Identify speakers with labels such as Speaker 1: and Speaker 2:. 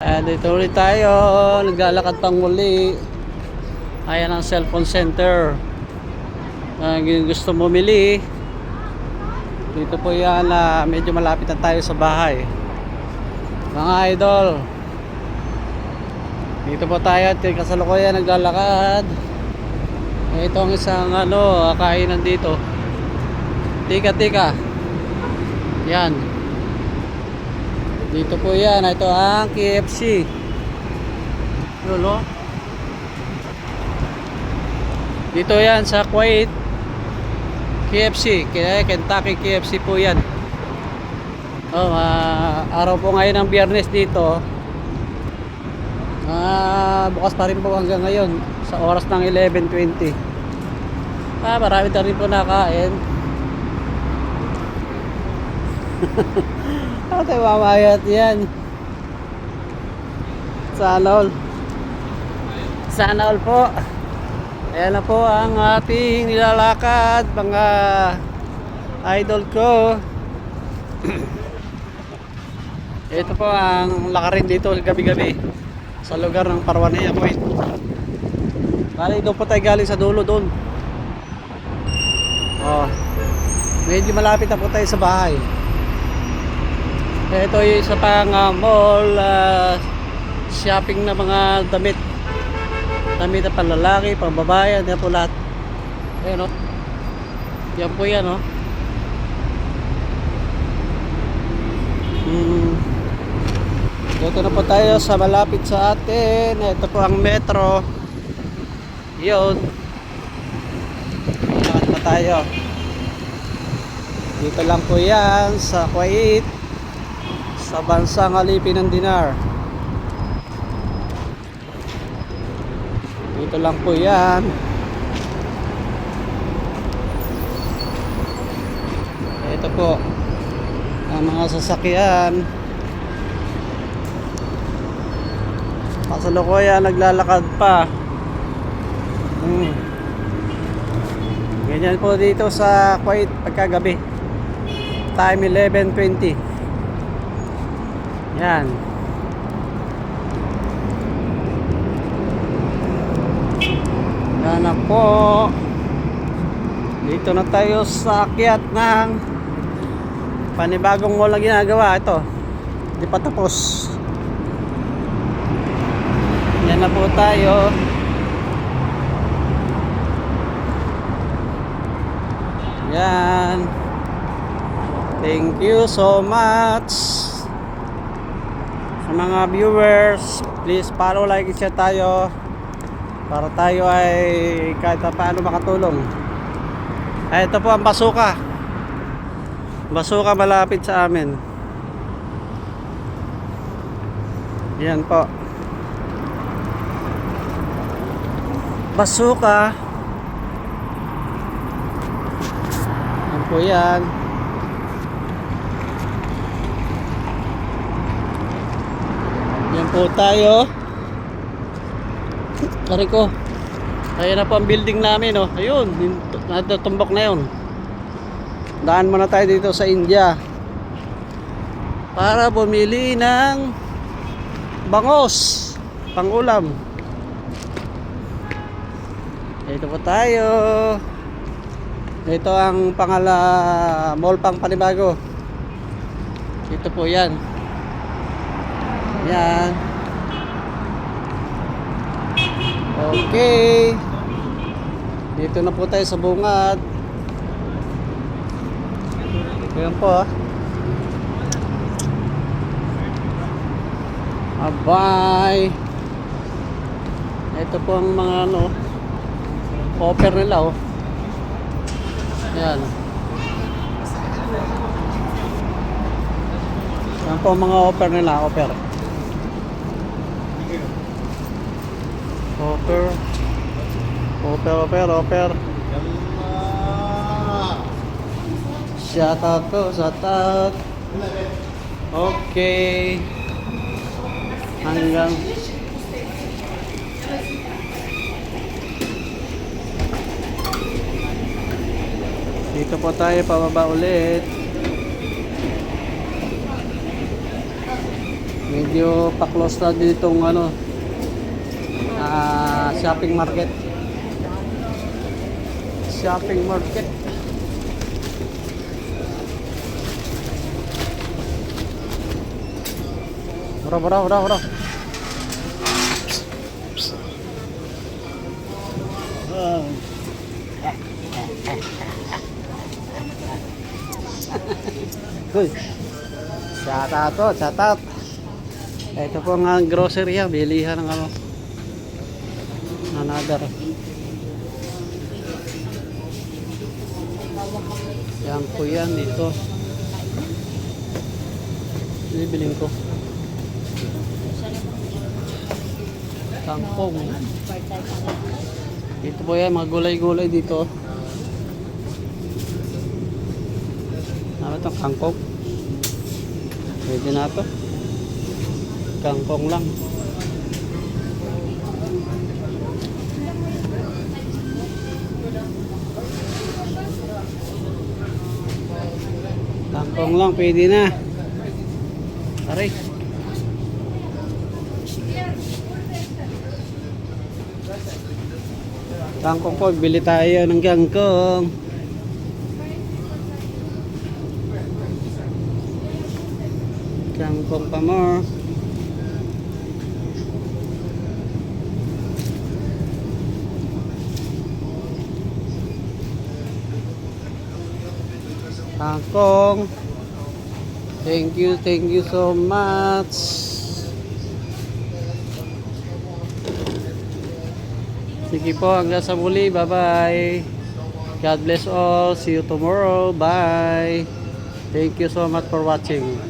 Speaker 1: Ayan, dito ulit tayo. Naglalakad pang muli. Ayan ang cellphone center. Uh, gusto bumili. Dito po yan na medyo malapit na tayo sa bahay. Mga idol. Dito po tayo at kasalukuyan naglalakad. Ito ang isang ano, kainan dito. Tika tika. Yan. Dito po yan. Ito ang KFC. Lolo. Dito yan sa Kuwait. KFC. Kentucky KFC po yan. Oh, ah, araw po ngayon ng biyernes dito. Ah, bukas pa rin po hanggang ngayon sa oras ng 11.20. Ah, marami na rin po nakain. Ano tayo mamayat yan? Sana all. Sana all po. Ayan na po ang ating nilalakad, mga idol ko. Ito po ang lakarin dito gabi-gabi sa lugar ng Parwanea Point. Bali doon po tayo galing sa dulo doon. Oh. Medyo malapit na po tayo sa bahay. Ito yung isa pang uh, mall uh, shopping na mga damit. Damit na panlalaki, pang babae, yan po lahat. Ayan o. Yan po yan o. Hmm. Dito na po tayo sa malapit sa atin. Ito po ang metro. Yun. Lakad pa tayo. Dito lang po yan sa Kuwait sa bansang alipin ng dinar. Dito lang po yan. Ito po ang mga sasakyan. Kasalukuyan naglalakad pa. Hmm. Ganyan po dito sa Kuwait pagkagabi. Time 11.20. Yan. Yan na po. Dito na tayo sa akyat ng panibagong wala ginagawa. Ito. Hindi pa tapos. Yan na po tayo. Yan. Thank you so much sa mga viewers. Please follow, like, and share tayo para tayo ay kahit pa paano makatulong. Ay, ito po ang basuka. Basuka malapit sa amin. Yan po. Basuka. Yan po yan. Po tayo. Pare ko. Ayan na po ang building namin, oh. Ayun, natutumbok na yun. Daan muna tayo dito sa India. Para bumili ng bangos. Pangulam. Dito po tayo. Ito ang pangala mall pang panibago. Ito po yan. Yan. Okay. Dito na po tayo sa bungad. Ayan po ah. Abay. Ito po ang mga ano offer nila oh. Ayan. Yan po ang mga offer nila, offer. Offer. Offer, offer, offer. Shout out po, shout out. Okay. Hanggang Dito po tayo pababa ulit. Medyo pa-close na ditong ano, ah, shopping market. Shopping market. Bro, bro, bro, bro. Uy. Shout out to, shout out. Ito po ang grocery yan, bilihan ng ano. Another. Yan po yan dito. Bibiling ko. Kangkong. Dito po yan, mga gulay-gulay dito. Ano ito? Kangkong? Pwede na ito. Kangkong lang. Kangkong lang, pwede na. Aray. Kangkong po, bili tayo ng kangkong. Kangkong pa more. Kangkong. Thank you, thank you so much. Sige po, hanggang sa muli. Bye-bye. God bless all. See you tomorrow. Bye. Thank you so much for watching.